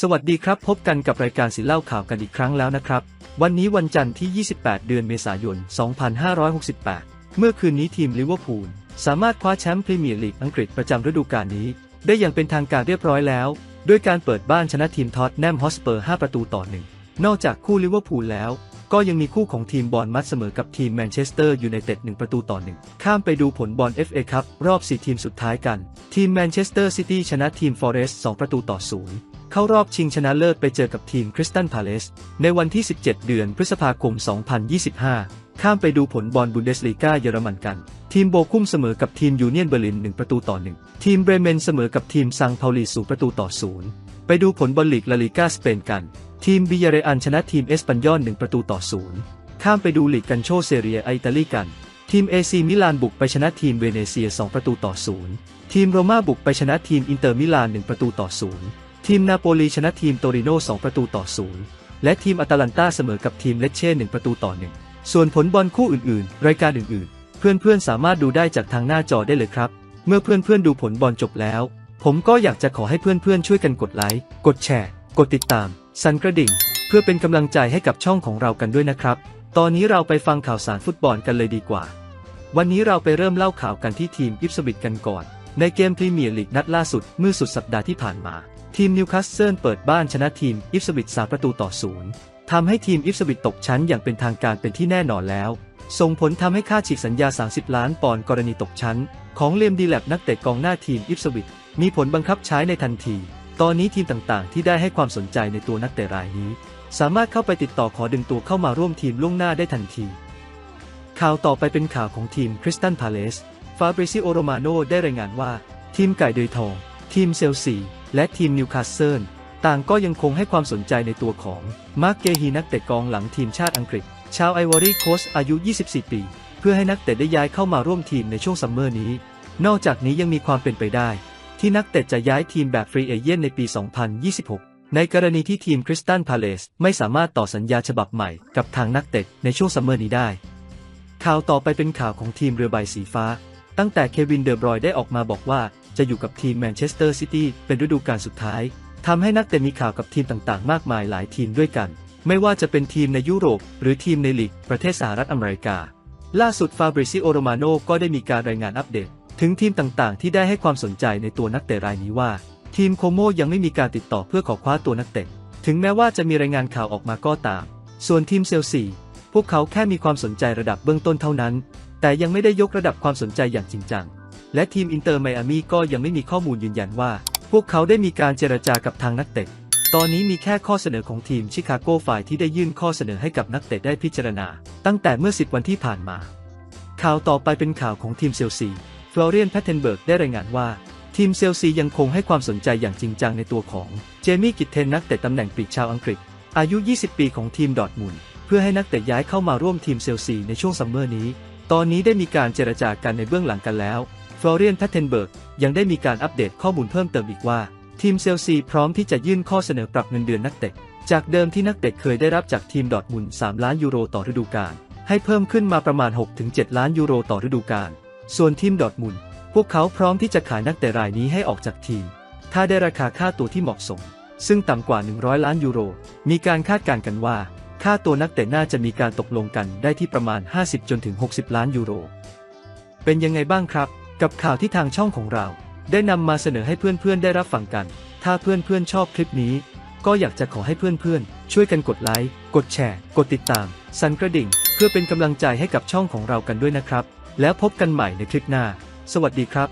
สวัสดีครับ พบกันกับรายการสิเล่าข่าวกันอีกครั้งแล้วนะครับ วันนี้วันจันทร์ที่ 28 เดือนเมษายน 2568 เมื่อคืนนี้ทีมลิเวอร์พูลสามารถคว้าแชมป์พรีเมียร์ลีกอังกฤษประจำฤดูกาลนี้ ได้อย่างเป็นทางการเรียบร้อยแล้ว ด้วยการเปิดบ้านชนะทีมท็อตแนมฮอสเปอร์ 5 ประตูต่อหนึ่งนอกจากคู่ลิเวอร์พูลแล้ว ก็ยังมีคู่ของทีมบอลมัดเสมอกับทีมแมนเชสเตอร์ยูไนเต็ด1ประตูต่อหนึ่งข้ามไปดูผลบอล FA ครับรอบ 4 ทีมสุดท้ายกัน ทีมแมนเชสเตอร์ซิตี้ชนะทีมฟอเรสต์2ประตูต่อศูนย์ เข้ารอบชิงชนะเลิศไปเจอกับทีมคริสตันพาเลสในวันที่ 17 เดือนพฤษภาคม 2025 ข้ามไปดูผลบอลบุนเดสลีกาเยอรมันกัน ทีมโบคุมเสมอกับทีมยูเนียนเบอร์ลิน 1 ประตูต่อ 1 ทีมเบรเมนเสมอกับทีมซังเปาลีสูประตูต่อศูนย์ไปดูผลบอลลีกลาลิกาสเปนกัน ทีมบิยาเรอันชนะทีมเอสปันยอน 1 ประตูต่อศูนย์ข้ามไปดูลีกกันโชเซเรียอิตาลีกันทีมเอซีมิลานบุกไปชนะทีมเวเนเซีย 2 ประตูต่อศูนย์ทีมโรม่าบุกไปชนะทีมอินเตอร์มิลาน 1 ประตูต่อศูนย์ ทีมนาโปลีชนะทีมโตริโน่2ประตูต่อศูนย์และทีมอตาลันตาเสมอกับทีมเลเช่1ประตูต่อ1ส่วนผลบอลคู่อื่นๆ รายการอื่นๆ เพื่อนๆ สามารถดูได้จากทางหน้าจอได้เลยครับ เมื่อเพื่อนๆ ดูผลบอลจบแล้ว ผมก็อยากจะขอให้เพื่อนๆ ช่วยกันกดไลค์ กดแชร์ กดติดตาม สั่นกระดิ่ง เพื่อเป็นกำลังใจให้กับช่องของเรากันด้วยนะครับ ตอนนี้เราไปฟังข่าวสารฟุตบอลกันเลยดีกว่า วันนี้เราไปเริ่มเล่าข่าวกันที่ทีมอิปสวิตกันก่อน ในเกมพรีเมียร์ลีกนัดล่าสุดเมื่อสุดสัปดาห์ที่ผ่านมา ทีมนิวคาสเซิลเปิดบ้านชนะทีมอิปสวิต3ประตูต่อศูนย์ทำให้ทีมอิปสวิตตกชั้นอย่างเป็นทางการเป็นที่แน่นอนแล้ว ส่งผลทำให้ค่าฉีกสัญญา 30 ล้านปอนด์กรณีตกชั้น ของเลมดีแลบนักเตะกองหน้าทีมอิปสวิตมีผลบังคับใช้ในทันที ตอนนี้ทีมต่างๆ ที่ได้ให้ความสนใจในตัวนักเตะรายนี้ สามารถเข้าไปติดต่อขอดึงตัวเข้ามาร่วมทีมล่วงหน้าได้ทันที ข่าวต่อไปเป็นข่าวของทีมคริสตันพาเลส ฟาบริซิโอโรมาโนได้รายงานว่า ทีมไก่เดยทอง ทีมเซลซี และทีมนิวคาสเซิลต่างก็ยังคงให้ความสนใจในตัวของมาร์กเกฮีนักเตะกองหลังทีมชาติอังกฤษ ชาวไอวอรี่โคสอายุ 24 ปี เพื่อให้นักเตะได้ย้ายเข้ามาร่วมทีมในช่วงซัมเมอร์นี้ นอกจากนี้ยังมีความเป็นไปได้ ที่นักเตะจะย้ายทีมแบบฟรีเอเย่นในปี 2026 ในกรณีที่ทีมคริสตันพาเลสไม่สามารถต่อสัญญาฉบับใหม่กับทางนักเตะในช่วงซัมเมอร์นี้ได้ ข่าวต่อไปเป็นข่าวของทีมเรือใบสีฟ้า ตั้งแต่เควินเดอบรอยได้ออกมาบอกว่า จะอยู่กับทีมแมนเชสเตอร์ซิตี้เป็นฤดูกาลสุดท้ายทำให้นักเตะมีข่าวกับทีมต่างๆ มากมายหลายทีมด้วยกัน ไม่ว่าจะเป็นทีมในยุโรป หรือทีมในลีก ประเทศสหรัฐอเมริกา ล่าสุดฟาบริซิโอโรมาโนก็ได้มีการรายงานอัปเดต ถึงทีมต่างๆ ที่ได้ให้ความสนใจในตัวนักเตะรายนี้ว่า ทีมโคโมยังไม่มีการติดต่อเพื่อขอคว้าตัวนักเตะถึงแม้ว่าจะมีรายงานข่าวออกมาก็ตาม ส่วนทีมเซลซีพวกเขาแค่มีความสนใจระดับเบื้องต้นเท่านั้น แต่ยังไม่ได้ยกระดับความสนใจอย่างจริงจัง และทีมอินเตอร์ไมอามี่ก็ยังไม่มีข้อมูลยืนยันว่า พวกเขาได้มีการเจรจากับทางนักเตะ ตอนนี้มีแค่ข้อเสนอของทีมชิคาโกฝ่ายที่ได้ยื่นข้อเสนอให้กับนักเตะได้พิจารณา ตั้งแต่เมื่อ 10 วันที่ผ่านมา ข่าวต่อไปเป็นข่าวของทีมเซลซีฟลอเรียนแพทเทนเบิร์กได้รายงานว่าทีมเซลซียังคงให้ความสนใจอย่างจริงจังในตัวของเจมี่กิตเทนนักเตะตำแหน่งปีกชาวอังกฤษ อายุ 20 ปีของทีมดอทมุนเพื่อให้นักเตะย้ายเข้ามาร่วมทีมเซลซีในช่วงซัมเมอร์นี้ ตอนนี้ได้มีการเจรจากันในเบื้องหลังกันแล้ว ฟลอเรียนแพทเทนเบิร์กยังได้มีการอัปเดตข้อมูลเพิ่มเติมอีกว่า ทีมเซลซีพร้อมที่จะยื่นข้อเสนอปรับเงินเดือนนักเตะ จากเดิมที่นักเตะเคยได้รับจากทีมดอทมุน3ล้านยูโรต่อฤดูกาลให้เพิ่มขึ้นมาประมาณ 6-7 ล้านยูโรต่อฤดูกาลส่วนทีมดอทมุนพวกเขาพร้อมที่จะขายนักเตะรายนี้ให้ออกจากทีม ถ้าได้ราคาค่าตัวที่เหมาะสม ซึ่งต่ำกว่า 100 ล้านยูโร มีการคาดการณ์กันว่า ค่าตัวนักเตะน่าจะมีการตกลงกันได้ที่ประมาณ 50 จนถึง 60 ล้านยูโร เป็นยังไงบ้างครับ กับข่าวที่ทางช่องของเรา ได้นำมาเสนอให้เพื่อนๆได้รับฟังกัน ถ้าเพื่อนๆชอบคลิปนี้ ก็อยากจะขอให้เพื่อนๆ ช่วยกันกดไลค์ กดแชร์ กดติดตาม สั่นกระดิ่ง เพื่อเป็นกำลังใจให้กับช่องของเรากันด้วยนะครับ แล้วพบกันใหม่ในคลิปหน้า สวัสดีครับ